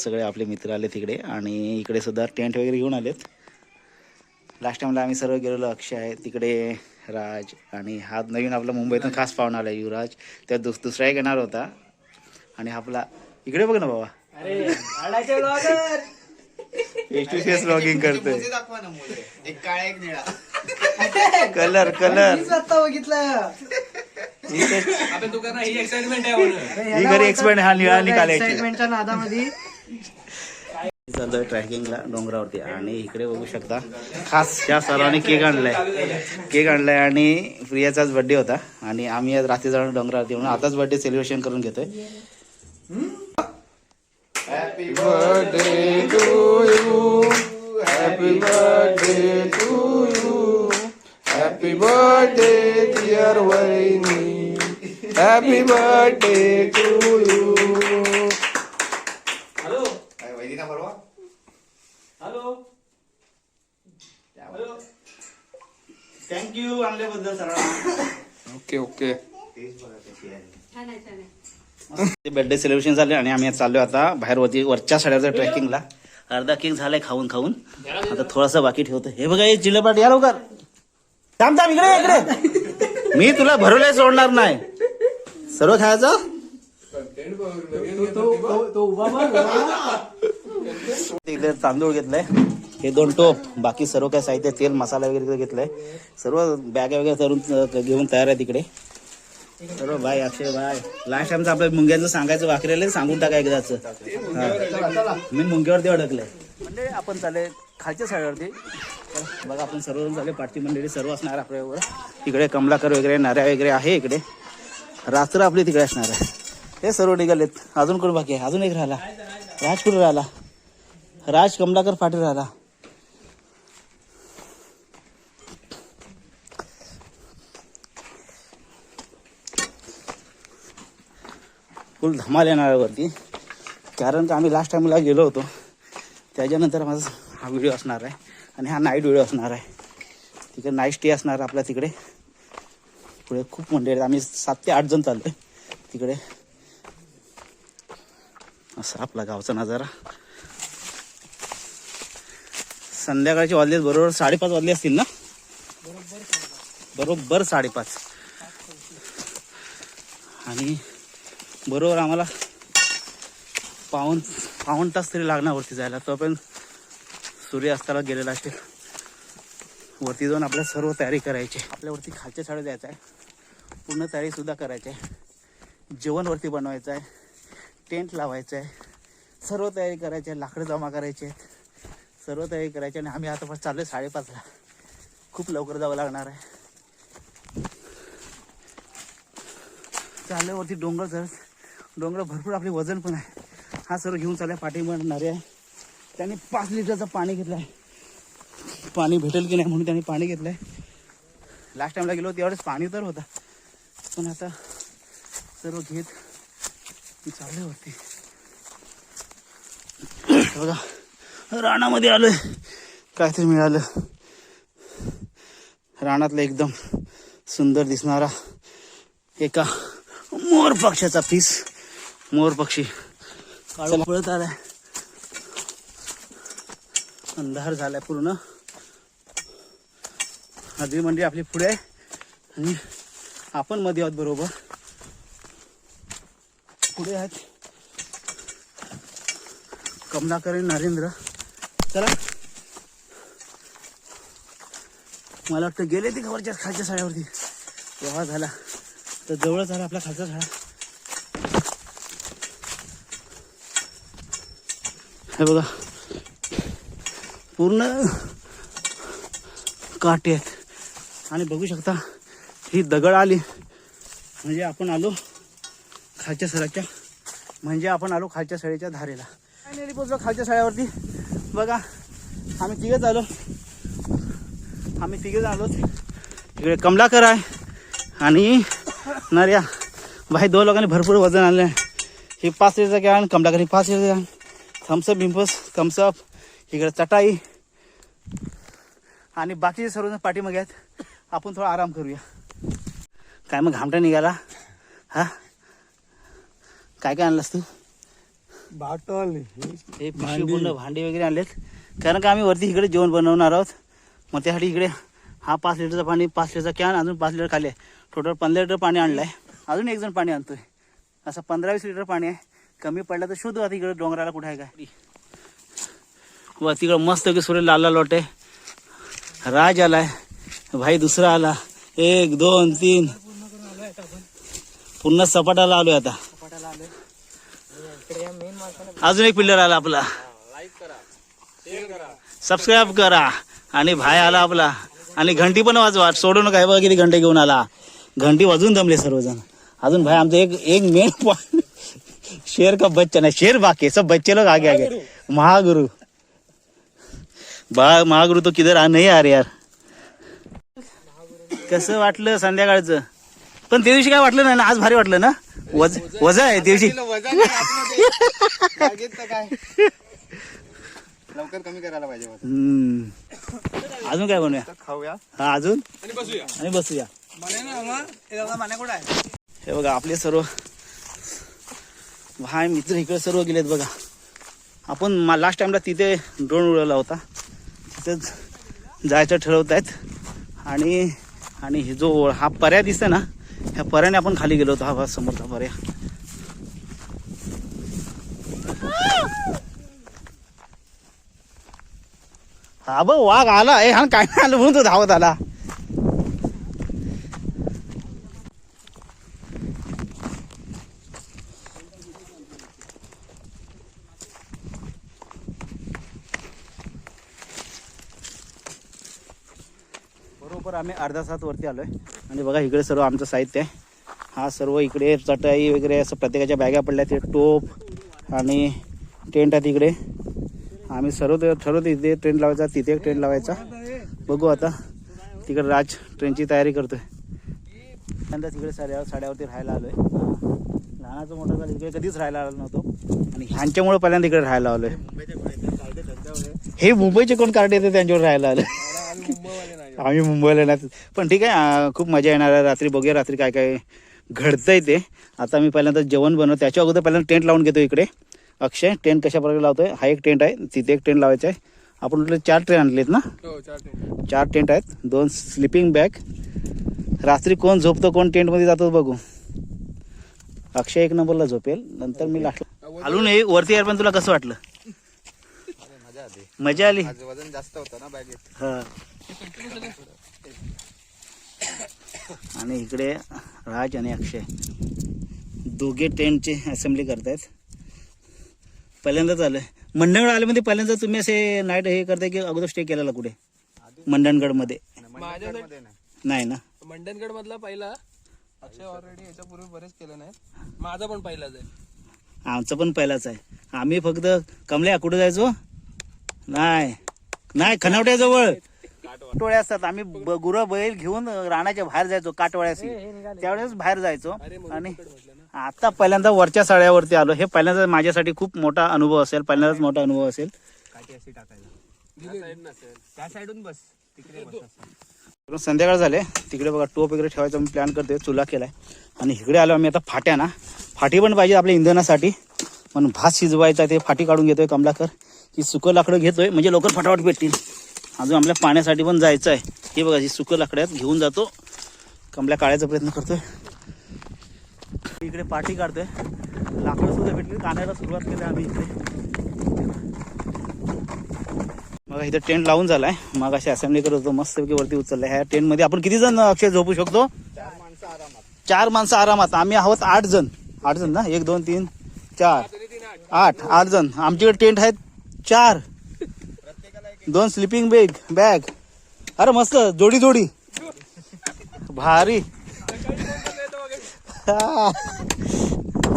सगळे आपले मित्र आले तिकडे आणि इकडे सुद्धा टेंट वगैरे घेऊन आलेत. लास्ट टाइमला आम्ही सर्व गेलेलो अक्षय आहे तिकडे राज आणि हा नवीन आपला मुंबईतून खास पाहुणा आला युवराज. त्या दुस दुसरा एक येणार होता. आणि आपला इकडे बघ ना बाबा. फेस टू फेस ब्लॉगिंग करतोय. दाखवा ना मुले एक काळा एक निळा. कलर कलर बघितलं. ही आपण तू ही एक्साइटमेंट आहे म्हणून घरी एक्सपेंड हा निळा निघालायची एक्साइटमेंटच्या नादामध्ये. चालतोय ट्रॅकिंगला डोंगरावरती. आणि इकडे बघू शकता खास या सर्वांनी केक आणलाय. केक आणलाय आणि प्रियाचाच बर्थडे होता. आणि आम्ही आज रात्री जाऊन डोंगरावरती म्हणून आताच बर्थडे सेलिब्रेशन करून घेतोय. You happy birthday Vaini. Happy happy birthday to you काय वैदिका परवा हॅलो थँक्यू आणल्याबद्दल सर्वांना Okay, okay. बर्थडे सेलिब्रेशन झाले आणि आम्ही आज चाललोय आता बाहेर वरती वरच्या साड्याच्या ट्रेकिंगला अर्धा केक झालाय खाऊन खाऊन. आता थोडासा बाकी ठेवतो. हे बघा हे चिलपाट या लवकर. थांब थांब इकडे इकडे मी तुला भरवलंय सोडणार नाही. सर्व खायचं? इकडे तांदूळ घेतलाय. हे दोन टोप बाकी सर्व काय साहित्य तेल मसाला वगैरे घेतलाय. सर्व बॅग वगैरे करून घेऊन तयार आहे तिकडे सर्व बाय अक्षय बाय लास्ट टाइमचं आपल्या मुंग्यांचं सांगायचं वाकरेल सांगून टाका एकदाच. मी मुंग्यावरती अडकलंय. म्हणजे आपण चालले खालच्या साईडवरती. बघा आपण सर्वजण चालले पाठची मंडळी सर्व असणार आपल्यावर तिकडे कमलाकर वगैरे नऱ्या वगैरे आहे इकडे. रात्र आपली तिकडे असणार आहे. हे सर्व निघालेत. अजून कोण बाकी आहे? अजून एक राहिला. राज राहिला? राज कमलाकर पाटील राहिला. फुल धमाल येणार वरती. कारण का आम्ही लास्ट टाइमला गेलो होतो. त्याच्यानंतर माझा हा व्हिडिओ असणार आहे. आणि हा नाईट व्हिडिओ असणार आहे. तिकडे नाईट स्टे असणार आहे आपल्या तिकडे. पुढे खूप मंडळी आहेत. आम्ही सात ते आठ जण चाललोय. तिकडे. असं आपला गावचा नजारा. संध्याकाळचे वाजले बरोबर साडेपाच वाजले असतील ना? बरोबर साडेपाच. आणि बरोबर आम्हाला पाऊन पाऊण तास तरी लागणार वरती जायला. तोपर्यंत सूर्य अस्ताला गेलेला असेल. वरती जाऊन आपल्या सर्व तयारी करायची. आपल्यावरती खालच्या शाळेत द्यायचं आहे. पूर्ण तयारीसुद्धा करायची आहे. जेवणवरती बनवायचं आहे. टेंट लावायचं आहे. सर्व तयारी करायची आहे. लाकडं जमा करायची आहेत. सर्व तयारी करायची आणि आम्ही आता पण चाललो आहे साडेपाचला. खूप लवकर जावं लागणार आहे. चालल्यावरती डोंगर सर. डोंगर भरपूर आपले वजन पण आहे. हा सर्व घेऊन चाललाय पाठी नारे आहे. त्यांनी पाच लिटरचं पाणी घेतलं आहे पाणी भेटेल की नाही म्हणून त्यांनी पाणी घेतलं आहे लास्ट टाईमला गेलो तेवढेच पाणी तर होता. पण आता सर्व घेत चालल्यावरती बघा. रानामध्ये आलोय. काहीतरी मिळालं. रानातलं एकदम सुंदर दिसणारा एका मोर पक्षाचा पीस मोर पक्षी. काळा पळत आलाय. अंधार झालाय पूर्ण. नदी म्हणजे आपली पुढे आहे. आणि आपण मध्ये आहोत बरोबर. पुढे आहेत. कमलाकर आणि नरेंद्र. चला. मला वाटतं गेले ते खबरच्या खालच्या साड्यावरती. तेव्हा झाला. तर जवळच झाला आपला खालचा झाडा हे बघा. पूर्ण काटे आहेत. आणि बघू शकता ही दगड आली. म्हणजे आपण आलो खालच्या सराच्या म्हणजे आपण आलो खालच्या सळीच्या धारेला. फायनली पोचलो खालच्या सळ्यावरती बघा आम्ही तिघेच आलो आम्ही तिघेच आलोच इकडे कमलाकर आहे आणि नर्या. भाई दोन लोकांनी भरपूर वजन आणलं आहे हे पाच लिटरचा कॅन कमलाकर हे पाच लिटरचा कॅन. थम्सअप बिम्पस थम्सअप इकडे चटाई. आणि बाकीचे सर्वजण पाठीमागे आहेत. आपण थोडा आराम करूया. काय मग घामटा निघाला? हा? काय काय आणलंस तू? बाटल हे पिशवी पूर्ण भांडी वगैरे आणलेत. कारण का आम्ही वरती इकडे जेवण बनवणार आहोत. मग त्यासाठी इकडे हा पाच लिटरचा पाणी पाच लिटरचा कॅन अजून पाच लिटर खाली आहे. टोटल पंधरा लिटर पाणी आणलं आहे अजून एक जण पाणी आणतोय. असं पंधरा वीस लिटर पाणी आहे. कमी पडलं तर शोधू आता इकडे डोंगराला कुठे आहे काय? व तिकडं मस्त की सूर्य लाल लाल वाटते राज आलाय. भाई दुसरा आला. एक दोन तीन. पूर्ण सपाटाला आलोय आता. अजून एक पिल्लर आला आपला. सबस्क्राईब करा आणि भाई आला आपला. आणि घंटी पण वाजवा. सोडू नका. बघा किती घंटे घेऊन आला. घंटी वाजून जमले सर्वजण. अजून भाई आमचं एक एक मेन शेर का बच्चा नाही. शेर बाकी सब बच्चे लोग आगे आगे. महागुरु. बा महागुरु तो किधर आ नाही यार यार. कसं वाटलं संध्याकाळचं? पण त्या दिवशी काय वाटलं नाही ना आज भारी वाटलं ना? वज वज आहे त्या दिवशी. लवकर कमी करायला पाहिजे. अजून काय बनूया खाऊया. हा अजून? आणि बसूया. हे बघा आपले सर्व भाई मित्र इकडे सर्व गेलेत बघा. आपण लास्ट टाइमला तिथे ड्रोन उडवला होता. तिथेच जायचं ठरवत आहेत आणि आणि हे जो हा पर्या दिसतोय ना ह्या पर्याने आपण खाली गेलो होतो. हा बघा समोरचा पर्या हा बघ वाघ आला. ए हा काय नाही आलं म्हणून तो धावत आला बरोबर आम्ही अर्धा तास वरती आहे आणि बघा इकडे सर्व आमचं साहित्य आहे. हा सर्व इकडे चटई वगैरे असं प्रत्येकाच्या बॅगा पडल्या ते टोप आणि टेंट आहे तिकडे आम्ही सर्व ठरवतो इथे टेंट लावायचा तिथे एक टेंट लावायचा. बघू आता. तिकडे राज ट्रेनची तयारी करतो आहे नंतर तिकडे साड्या साड्यावरती राहायला आलो आहे लहानाचं मोठं झालं इकडे कधीच राहायला आलो नव्हतो. आणि ह्यांच्यामुळे पहिल्यांदा इकडे राहायला आलो आहे हे मुंबईचे कोण कार्ड येते त्यांच्यावर राहायला आलं आम्ही मुंबईला नाही पण ठीक आहे खूप मजा येणार आहे. रात्री बघूया रात्री काय काय घडतंय ते. आता मी पहिल्यांदा जेवण बनव त्याच्या अगोदर पहिल्यांदा टेंट लावून घेतो इकडे. अक्षय टेंट कशा प्रकारे लावतोय? हा एक टेंट आहे. तिथे एक टेंट लावायचा आहे. आपण म्हटलं चार ट्रेन आणलेत ना? हो चार टेंट चार टेंट आहेत. दोन स्लिपिंग बॅग रात्री कोण झोपतो कोण टेंटमध्ये जातो बघू. अक्षय एक नंबरला झोपेल. नंतर मी लास्ट आलो नाही वरती यार पण तुला कसं वाटलं? मजा आली. मजा आली. वजन जास्त होतं ना बॅगेत. हा. आणि इकडे राज आणि अक्षय. दोघे टेंटची असेंब्ली करतायत. पहिल्यांदाच आलं मंडणगड आले म्हणजे पहिल्यांदा तुम्ही असे नाईट हे करताय की अगोदर स्टे केलेला कुठे? मंडणगडमध्ये. मध्ये नाही नाही ना? मंडनगड मधला पहिला. अक्षय ऑलरेडी याच्यापूर्वी बरेच केलं नाही माझा पण पहिलाच आहे. आमचं पण पहिलाच आहे. आम्ही फक्त कमल्या कुठे जायचो. नाही. नाही खनावट्याजवळ. काटोळे. असतात आम्ही ब- गुरं बैल घेऊन रानाच्या बाहेर जायचो काटोळ्याशी. त्यावेळेस बाहेर जायचो. आणि आता पहिल्यांदा वरच्या साड्यावरती आलो. हे पहिल्यांदा माझ्यासाठी खूप मोठा अनुभव असेल. पहिल्यांदाच मोठा अनुभव असेल. संध्याकाळ झाले. तिकडे बघा टोप वगैरे ठेवायचा मी प्लॅन करतोय. चुला केलाय. आणि इकडे आलो आम्ही आता फाट्या ना. फाटी पण पाहिजे आपल्या इंधनासाठी. पण भात शिजवायचा ते. फाटी काढून घेतोय कमलाकर. ही सुकं लाकडं घेतोय. म्हणजे लवकर फटाफट भेटतील अजून आपल्या पाण्यासाठी पण जायचं आहे हे बघा ही सुकं लाकड्यात घेऊन जातो. कमल्या काढायचा प्रयत्न करतोय. इकडे पाठी काढतोय. लाकडं सुद्धा भेटली काढायला सुरुवात केली आम्ही इकडे. मग इथं टेंट लावून झालाय. मग अशी असेंब्ली करत होतो. मस्तपैकी वरती उचललाय. ह्या टेंटमध्ये आपण किती जण अक्षय झोपू शकतो? चार माणसं आरामात. आम्ही आहोत आठ जण. आठ जण ना? एक दोन तीन चार. आठ. आठ जण. आमच्याकडे टेंट आहेत चार. दोन स्लिपिंग बॅग बॅग अरे मस्त जोडी जोडी. भारी.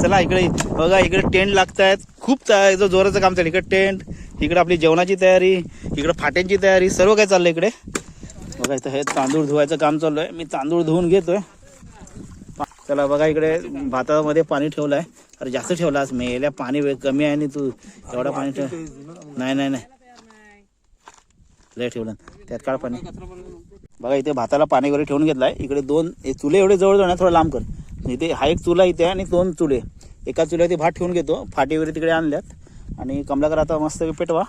चला इकडे बघा इकडे टेंट लागतायत. खूप जोराचं काम चाललं इकडे टेंट इकडे आपली जेवणाची तयारी इकडे फाट्यांची तयारी सर्व काय चाललंय इकडे. बघा इथं हे तांदूळ धुवायचं काम चालू आहे मी तांदूळ धुवून घेतोय. चला बघा इकडे भातामध्ये पाणी ठेवलंय. अरे जास्त ठेवला आज मेल्या पाणी कमी आहे आणि तू. एवढा पाणी ठेव. नाही नाही नाही. लय ठेवलं. त्यात काळ पाणी. बघा इथे भाताला पाणी वगैरे ठेवून घेतलाय. इकडे दोन चुले एवढे जवळ जवळ थोडं लांब कर. इथे हा एक चुला इथे आणि दोन चुले. एका चुल्यावरती भात ठेवून घेतो. फाटी वगैरे तिकडे आणल्यात. आणि कमलाकर आता मस्त पेटवा.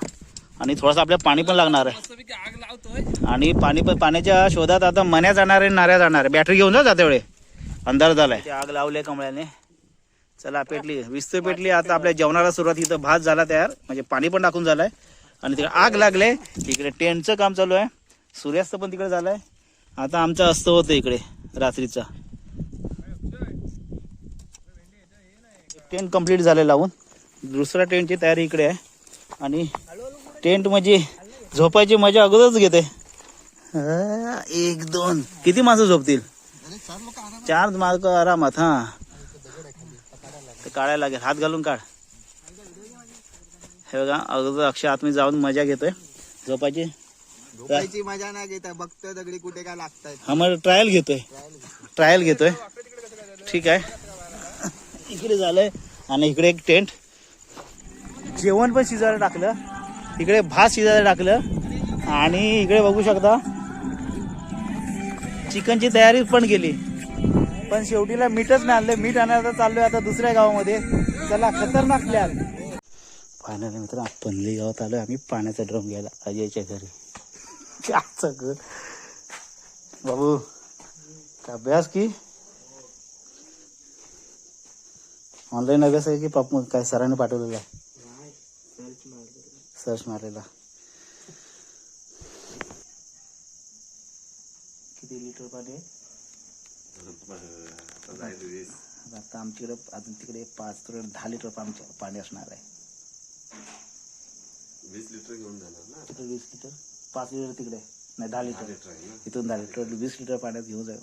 आणि थोडंसं आपल्याला पाणी पण लागणार आहे. आग आणि पाणी पण पाण्याच्या शोधात आता मन्या जाणार आहे नाऱ्या जाणार आहे. बॅटरी घेऊन जा जाते वेळे अंधार झालाय. ते आग लावले कमळ्याने चला पेटली. विस्तू पेटली. आता आपल्या जेवणाला सुरुवात. इथं भात झाला तयार. म्हणजे पाणी पण टाकून झालंय. आणि तिकडे आग लागले. इकडे टेंटचं काम चालू आहे. सूर्यास्त पण तिकडे झालाय. आता आमचा अस्त होतं इकडे रात्रीचा. टेंट कंप्लीट झाले लावून. दुसऱ्या टेंटची तयारी इकडे आहे. आणि टेंट म्हणजे झोपायची मजा अगोदरच घेते. एक दोन. किती माणसं झोपतील? चार मार्क आरामात. हा. ते काढायला लागेल. हात घालून काढ. हे बघा अगोदर अक्षय आतमध्ये जाऊन मजा घेतोय. झोपायची? झोपायची मजा नाही घेत बघतोय दगडी कुठे काय लागतायत हा मग ट्रायल घेतोय. ट्रायल घेतोय. ठीक आहे. इकडे झालंय आणि इकडे एक टेंट जेवण पण शिजायला टाकलं. इकडे भात शिजायला टाकलं. आणि इकडे बघू शकता चिकनची तयारी पण केली. पण शेवटीला मीठच नाही आणलं. मीठ आणायला चाललोय आता दुसऱ्या गावामध्ये. चला खतरनाक प्लॅन फायनली मित्र पनली गावात आलो आम्ही पाण्याचा ड्रम घ्यायला. अजयच्या घरी. काय ग बाबू अभ्यास की? ऑनलाईन अभ्यास आहे की पाप काय सरांनी पाठवलेला? सर्च मारलेला. किती लिटर पाणी आहे? आता आमच्याकडे अजून तिकडे पाच तर दहा लिटर पाणी पाणी असणार आहे. वीस लिटर घेऊन जाणार ना? तिकडे वीस लिटर. पाच लिटर तिकडे. नाही दहा लिटर. इथून दहा लिटर. वीस लिटर पाण्यात घेऊन जाऊ.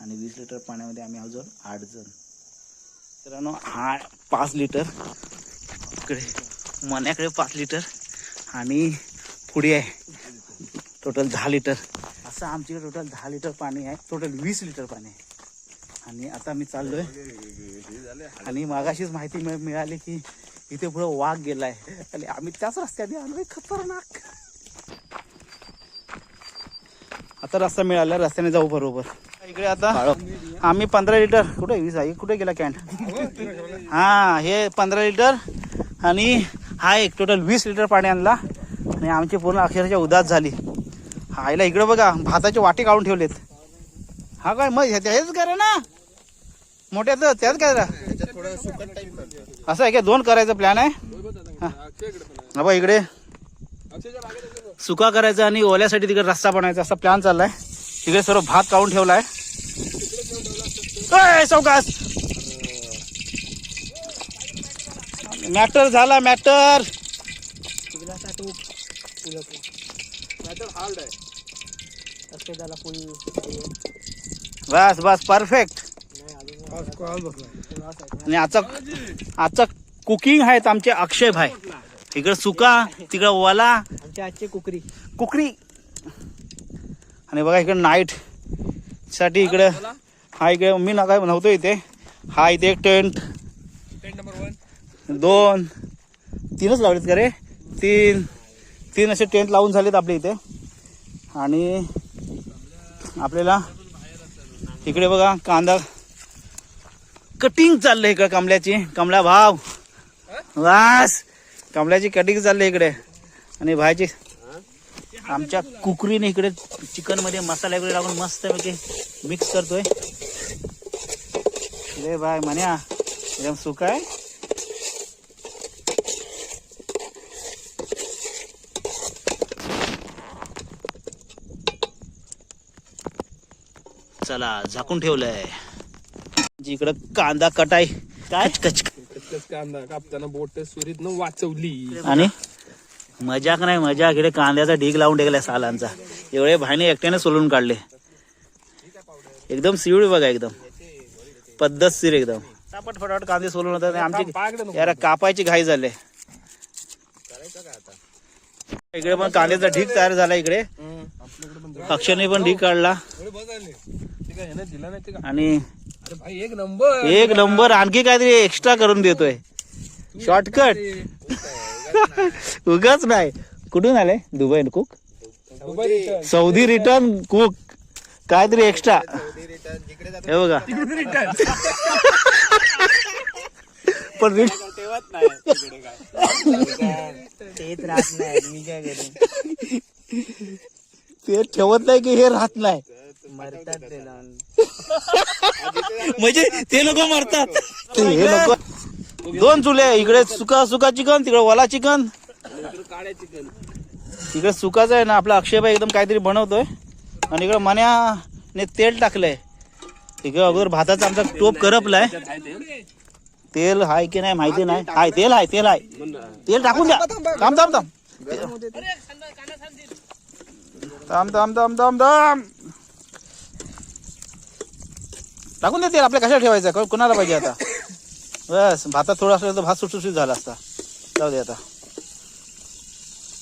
आणि वीस लिटर पाण्यामध्ये आम्ही अजून आठ जण. मित्रांनो हा पाच लिटर. इकडे मण्याकडे पाच लिटर. आणि पुढे आहे. टोटल दहा लिटर. असं आमच्याकडे टोटल दहा लिटर पाणी आहे. टोटल वीस लिटर पाणी आहे. आणि आता मी चाललोय. आणि मागाशीच माहिती मिळ- मिळाली की इथे पुढे वाघ गेलाय. आणि आम्ही त्याच रस्त्याने आलोय. खतरनाक. आता रस्ता मिळाला. रस्त्याने जाऊ बरोबर. इकडे आता आम्ही पंधरा लिटर कुठे वीस आहे कुठे गेला कॅन्ट? हा हे पंधरा लिटर आणि हा एक टोटल वीस लिटर पाणी आणला. आणि आमची पूर्ण अक्षरशः उदास झाली. हा आईला इकडे बघा भाताचे वाटे काढून ठेवलेत. हा काय मग हेच करा ना? मोठ्याच त्याच करा असं आहे का? दोन करायचं प्लॅन आहे? हा. इकडे. सुका करायचा आणि ओल्यासाठी तिकडे रस्ता बनायचा असा प्लॅन चाललाय. तिकडे सर्व भात काढून ठेवलाय. सावकाश मॅटर झाला मॅटर. बस बस परफेक्ट आणि आजचा आजचा कुकिंग आहेत आमचे अक्षय भाई. इकडे सुका तिकडे ओला. आमच्या आजची कुकरी. कुकरी. आणि बघा इकडे नाईटसाठी इकडे हा इकडे मी ना काय नव्हतो इथे. हा इथे एक टेंट टेंट नंबर वन दोन. तीनच लावलेत का रे? तीन. तीन असे टेंट लावून झालेत आपल्या इथे. आणि आपल्याला इकडे बघा कांदा कटिंग चाललंय इकडे कमल्याची. कमला भाव वास. कमल्याची कटिंग चाललंय इकडे. आणि भाजी आमच्या कुकरीने इकडे चिकनमध्ये मसाला वगैरे टाकून मस्त पैकी मिक्स करतोय. रे भाय म्हण्या एकदम सुख आहे? चला झाकून ठेवलंय. जिकडं कांदा कटाई. काय? कांदा. कापताना बोट सुरीत न वाचवली. आणि मजाक नाही मजा इकडे कांद्याचा ढीग लावून ठेवलाय सालांचा. एवढे भाईने एकट्याने सोलून काढले. एकदम सिवळी बघा एकदम. पद्धतशीर एकदम. फटाफट फटाफट कांदे सोलून होतात. आमची यार कापायची घाई झाले. इकडे पण कांद्याचा ढीग तयार झाला इकडे. अक्षयने पण ढीग काढला. आणि अरे भाई एक नंबर. एक नंबर आणखी काहीतरी एक्स्ट्रा करून देतोय. शॉर्टकट उगाच नाही. कुठून आले? Dubai cook Saudi return cook काहीतरी एक्स्ट्रा हे बघा. रिटर्न पण रील तेच राहत नाही. मी काय करू ते ठेवत नाही की हे राहत नाही. मरतात ते जाऊन. म्हणजे ते लोक मरतात. ते हे लोक दोन चुले इकडे सुका सुका चिकन तिकडे वाला चिकन काळ्या चिकन तिकडे सुकाचं आहे ना आपला अक्षयबाई एकदम काहीतरी बनवतोय. आणि इकडे मन्याने तेल टाकलंय. इकडे अगोदर भाताचा आमचा टोप करपलाय. तेल हाय की नाही माहिती नाही. हाय तेल हाय तेल हाय. तेल टाकून द्या. थांब थांब थांब. थांब थांब थांब थांब थांब. टाकून दे तेल आपल्या कशाला ठेवायचं? कोणाला पाहिजे आता? बस भातात थोडा असलं तर भात सुटसुटीत झाला असता. जाऊ दे आता.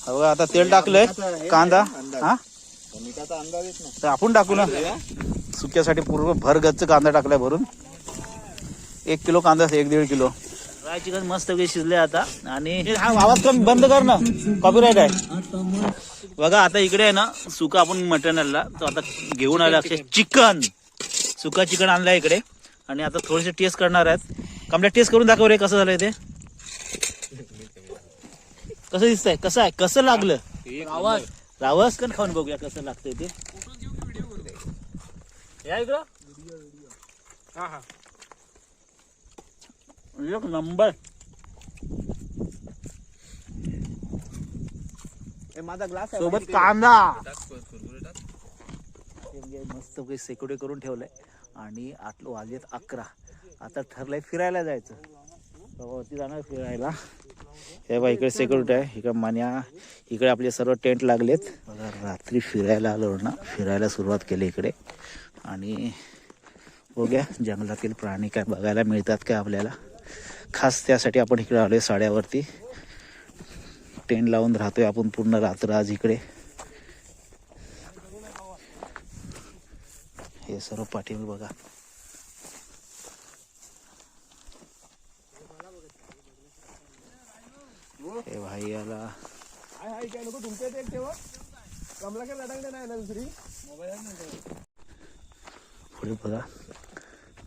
हा बघा आता तेल टाकलंय. कांदा? हा? तर आपण टाकू ना. सुक्यासाठी पूर्ण भर गच्च कांदा टाकलाय भरून. एक किलो कांदा एक दीड किलो. फ्राय चिकन मस्त शिजले आता. आणि हा आवाज कमी बंद कर ना. कॉपीराईट आहे. बघा आता इकडे आहे ना सुका आपण मटण आणला तो आता घेऊन आला चिकन. सुका चिकन आणलाय इकडे. आणि आता थोडेसे टेस्ट करणार आहेत. कमप्लीट टेस्ट करून दाखव रे कसं झालंय ते. कसं दिसतंय? कसं आहे? कसं लागलं? आवाज. रावस कण खाऊन बघूया कसं लागतंय ते. या इकडं. हा हा. एक नंबर. माझा ग्लास सोबत कांदा. मस्त सेक्युरिटी करून ठेवलंय. आणि आतलं वाजलेत अकरा. आता ठरलंय फिरायला जायचं. प्रभावती जाणार फिरायला. हे बा इकडे सेक्युरिटी आहे. इकडे मान्या इकडे आपले सर्व टेंट लागलेत. बघा रात्री फिरायला आलो ना फिरायला सुरुवात केली इकडे. आणि बघ्या जंगलातील प्राणी काय बघायला मिळतात काय आपल्याला. खास त्यासाठी आपण इकडे आलोय साड्यावरती. टेंट लावून राहतोय आपण पूर्ण रात्र आज इकडे. हे सर्व पाठीमागे बघा. हे भाई याला पुढे बघा.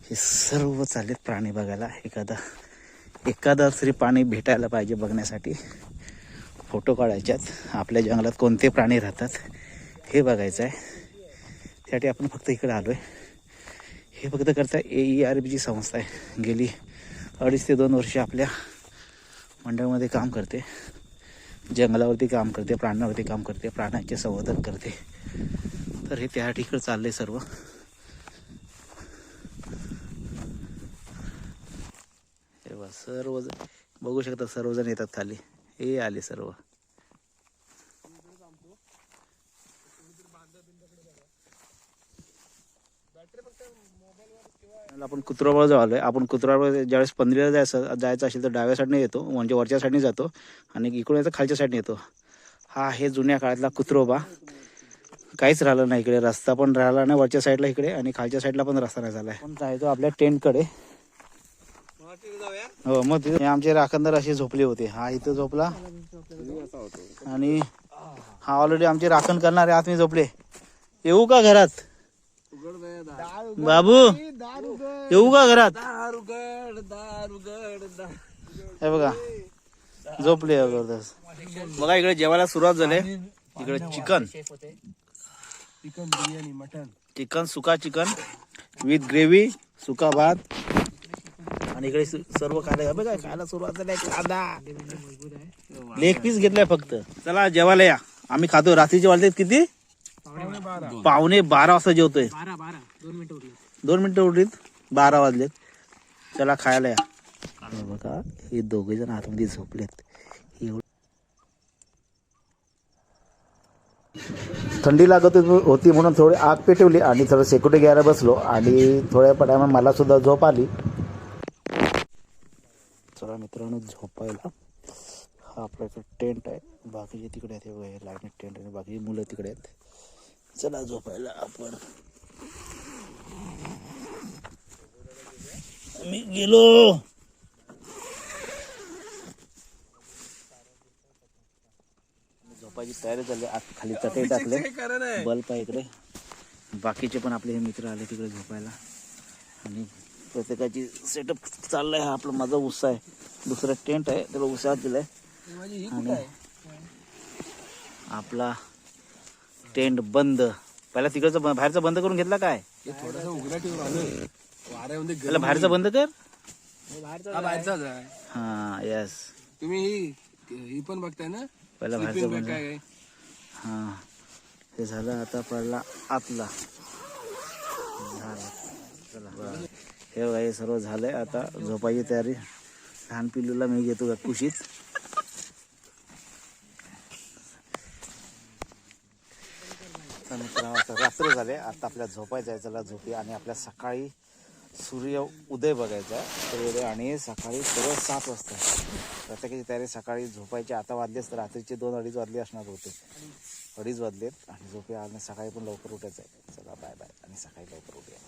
हे सर्व चाललेत प्राणी बघायला. एखादा एखादा तरी पाणी भेटायला पाहिजे बघण्यासाठी. फोटो काढायच्यात. आपल्या जंगलात कोणते प्राणी राहतात हे बघायचं आहे त्यासाठी आपण फक्त इकडे आलो आहे हे फक्त करता ए ई आर बीची संस्था आहे. गेली अडीच ते दोन वर्ष आपल्या मंडळामध्ये काम करते. जंगलावरती काम करते प्राण्यांवरती काम करते प्राण्यांचे संवर्धन करते. तर हे त्या ठिकाणी चाललंय सर्व. सर्वजण सर्व बघू शकता सर्वजण येतात खाली. हे आले सर्व. आपण कुत्राबाळ जाऊ आलोय आपण कुत्राबाळ ज्यावेळेस पंधरीला जायचं जायचं असेल तर डाव्या साईडने येतो म्हणजे वरच्या साईडने जातो आणि इकडून येतो खालच्या साईडने येतो. हा आहे जुन्या काळातला कुत्रोबा काहीच राहिलं नाही इकडे रस्ता पण राहिला नाही वरच्या साईडला इकडे आणि खालच्या साईडला पण रस्ता नाही झाला आहे जायचो आपल्या टेंटकडे. हो मग तिथे आमचे राखणदार असे झोपले होते. हा इथं झोपला. आणि हा ऑलरेडी आमचे राखण करणारे आतमध्ये झोपले. येऊ का घरात? बाबू येऊ का घरात? हे बघा झोपले जबरदस्त. बघा इकडे जेवायला सुरुवात झाली. इकडे chicken. Chicken biryani mutton. Chicken सुका चिकन विथ ग्रेव्ही सुका भात. आणि इकडे सर्व खायला बघा खायला सुरुवात झाली. कांदा. लेग पीस घेतलाय फक्त. चला जेवायला या. आम्ही खातो. रात्रीचे वाजलेत किती? पावणे बारा. वाजता जेवतोय. दोन मिनिटं उरलीत? बारा वाजलेत. चला खायला या. बघा हे दोघे जण आतमध्ये झोपलेत. थंडी लागत होती म्हणून थोडी आग पेटवली आणि थोडं सेक्युरिटी घ्यायला बसलो आणि थोड्या पडायला मला सुद्धा झोप आली. चला मित्रांनो झोपायला. हा आपला इकडे टेंट आहे. बाकीचे तिकडे आहेत हे लाईन टेंट आणि बाकीची मुलं तिकडे आहेत. चला झोपायला आपण. मी गेलो. झोपायची तयारी झाली आत खाली चटई टाकले. बल्ब आहे इकडे. बाकीचे पण आपले हे मित्र आले तिकडे झोपायला. आणि प्रत्येकाची सेटअप चाललाय हा आपला माझा उत्साह आहे. दुसरा टेंट आहे. त्याला उत्साह दिलाय. आहे? आपला टेंट बंद. पहिला तिकडचा ब- बाहेरचा बंद करून घेतला काय? हे थोडंसं उघडा ठेवून आलोय वाऱ्यामध्ये गरम पहिला बाहेरचा बंद कर. हा बाहेरचाच आहे. हा यस तुम्ही ही ही पण बघताय ना? पहिला बाहेरचा Sleeping bag बंद. काय आहे? हा. हे झालं आता पडला आतला. झालं. चला. बरं. हे बघा हे सर्व झालंय आता. झोपायची तयारी. लहान पिल्लूला मी घेतो का कुशीत तर मित्रांनो, आता रात्र झाले आता आपल्या झोपायचं आहे चला झोपी आणि आपल्या सकाळी सूर्य उदय बघायचा आहे. सूर्योदय आणि सकाळी सर्व सात वाजता. प्रत्येकाची तयारी सकाळी झोपायची. आता वाजलेच तर रात्रीचे दोन अडीच वाजले असणार होते. अडीच वाजलेत आणि झोपी आणि सकाळी पण लवकर उठायचं आहे. चला बाय बाय आणि सकाळी लवकर उठूया.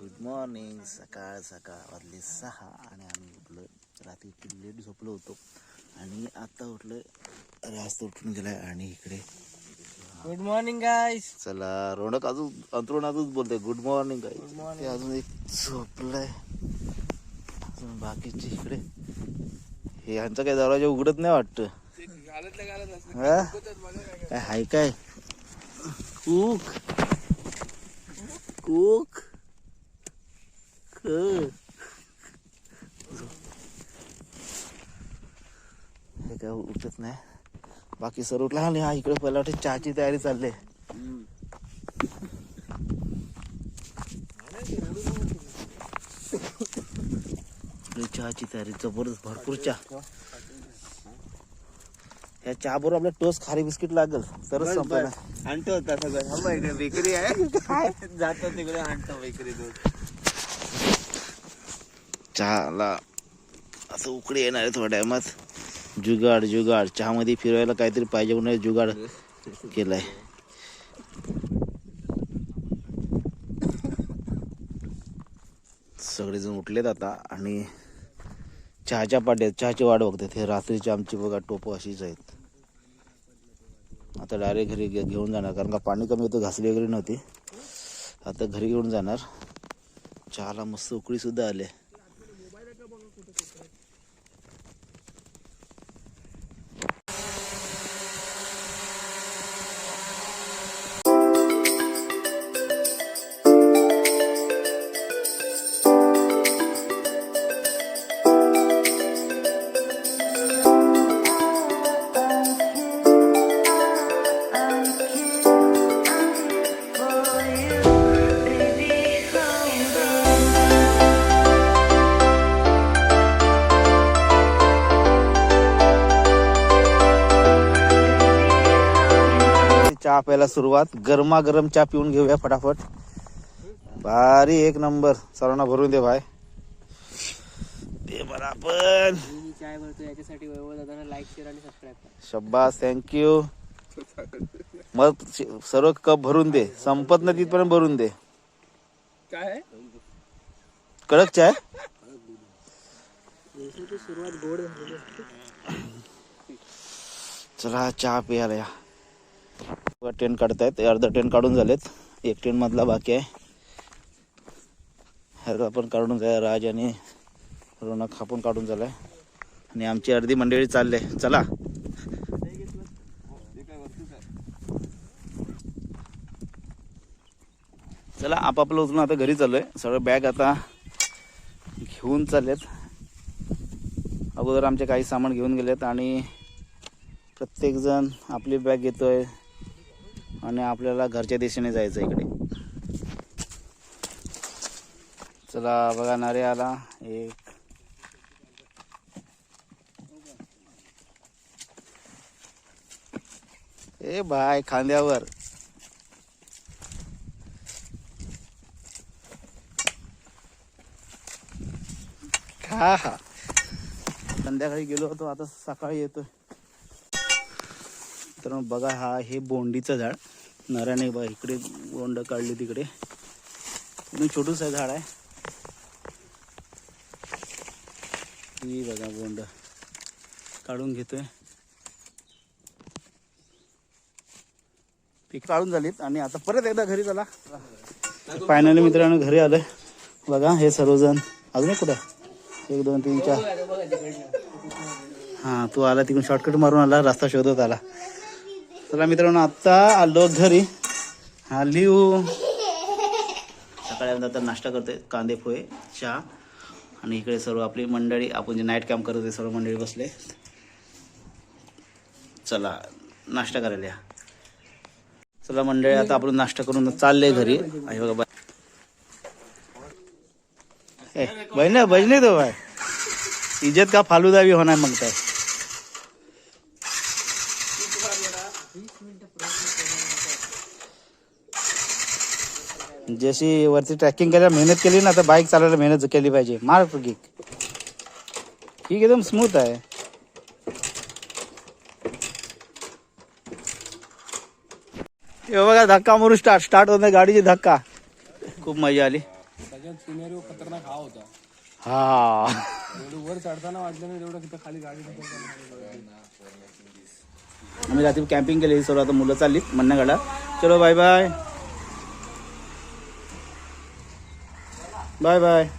गुड मॉर्निंग सकाळ सकाळ. वाजले सहा आणि आम्ही उठलो रात्री लेट झोपलो होतो. आणि आता उठलं रास्त उठून गेलाय आणि इकडे गुड मॉर्निंग गाईस चला रोनक अजून अंतरुण अजून बोलते गुड मॉर्निंग काय ते अजून एक झोपलंय. अजून बाकीचे इकडे. हे यांचा काय दरवाजा उघडत नाही वाटतं. हा? काय हाय काय? कुक. कुक. क- हे काय उठत नाही. बाकी सर्व उठला आणि हा इकडे पहिला वाटत चहाची तयारी चालली चहाची तयारी जबरदस्त भरपूर चहा. या चहा बरोबर आपल्या टोस्ट खारी बिस्किट लागल. तरच संपायला आणतो होता सगळं. बेकरी आहे. जातो तिकडे आणतो बेकरी दूध. चहाला असं उकडी येणार आहे थोड्या टायमात. जुगाड जुगाड. चहामध्ये फिरवायला काहीतरी पाहिजे म्हणून जुगाड केलाय. सगळेजण उठलेत आता आणि चहाच्या पाट्यात चहाची वाट बघतात. हे रात्रीची आमची बघा टोपं अशीच आहेत. आता डायरेक्ट घरी घे- घेऊन जाणार. कारण का पाणी कमी होतं घासली वगैरे नव्हती. आता घरी घेऊन जाणार. चहाला मस्त उकळी सुद्धा आली. चहा प्यायला सुरुवात. गरमागरम चहा पिऊन घेऊया फटाफट. भारी एक नंबर. सर्वांना भरून दे भाई. दे बरं आपण. मी चाय भरतो याच्यासाठी वैभव दादांना लाईक शेअर आणि सबस्क्राईब करा. शब्बास थँक्यू मग सर्व कप भरून दे. संपत नाही तिथपर्यंत भरून दे. काय आहे? कडक चाय सुरुवात गोड झालेली चला चहा प्यायला या. टेन काढतायत. अर्धा टेन काढून झालेत. एक टेन मधला बाकी आहे. ह्याला पण काढून जाय राज आणि रोनक हा पण काढून झालाय. आणि आमची अर्धी मंडळी चालले चला. चला आपापलं उचलून आता घरी चाललोय. सगळं बॅग आता घेऊन चाललेत. अगोदर आमचे काही सामान घेऊन गेलेत आणि प्रत्येकजण आपली बॅग घेतोय. आणि आपल्याला घरच्या दिशेने जायचं इकडे. चला बघा नारे आला एक. ए बाय खांद्यावर. हा हा संध्याकाळी गेलो होतो आता सकाळी येतोय. तर मग बघा हा हे बोंडीचं झाड. नऱ्याने बघा इकडे बोंड काढली तिकडे. एकदम छोटूस झाड आहे. ही बघा बोंड काढून घेतोय. पीक काढून झालीत आणि आता परत एकदा घरी चला. फायनली मित्रांनो घरी आलोय. बघा हे सर्वजण. अजून एक एक दोन तीन चार. हां तू आला तिकडून शॉर्टकट मारून आला रस्ता शोधत आला. चला मित्रांनो आत्ता आलो घरी. हा लिहू सकाळी आता नाश्ता करतोय कांदे पोहे चहा. आणि इकडे सर्व आपली मंडळी आपण जे नाईट कॅम्प करत होते सर्व मंडळी बसले. चला नाश्ता करायला या. चला मंडळी आता आपण नाश्ता करून चालले घरी. आहे बघा बाय बहिणी बहिण बहिणी तो बाय इज्जत का फालुदा भी होणार म्हणताय जशी वरती ट्रॅकिंग करायला मेहनत केली ना तर बाईक चालायला मेहनत केली पाहिजे. मार किक किक एकदम स्मूथ आहे. हे बघा धक्का मारून स्टार्ट स्टार्ट होत नाही गाडीची धक्का. खूप मजा आली. सगळ्यात सिनेरिओ खतरनाक हा होता. हा. एवढं वर चढताना वाटलं नाही तेवढं तिथं खाली गाडी आम्ही रात्री कॅम्पिंग केली सर्व आता मुलं चालली मन्नागडा चलो बाय बाय बाय बाय